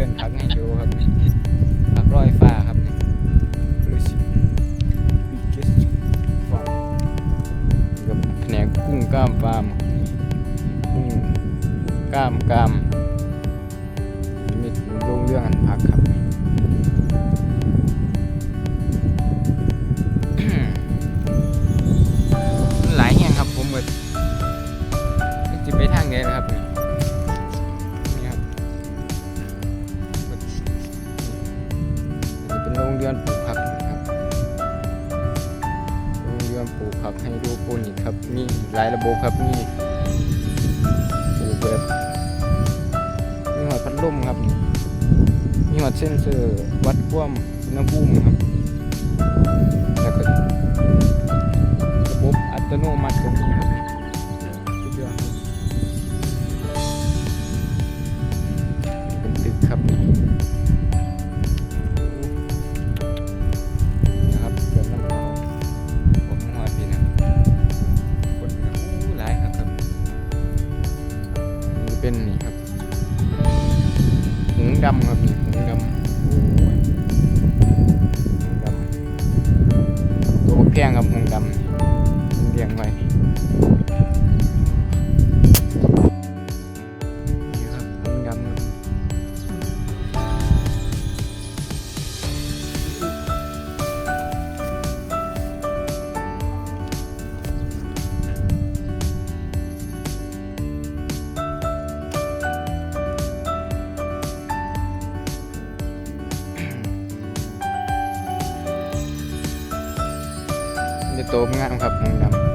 ลื่อนผักให้ดูครับผักร้อยฟ้าครับนี่กับแผนกุ้งกล้ามฟาร์มกุ้งกล้ามกล้ามมีรุ่งเรื่องอันพักครับหลายแห่งครับผมก็ เรือนปลูกผักนะครับโรงเรือนปลูกผักให้ดูโปรนิกครับ มีหลายระบบครับ มีปลูกแบบมีหัวพัดลมครับ มีหัวเซนเซอร์วัดความอุณหภูมิครับ เป็นนี่ครับหงดำครับนี่หงดำหงดำตัวแพงครับหงดำเลี้ยงไว้ โตงามครับมันดำ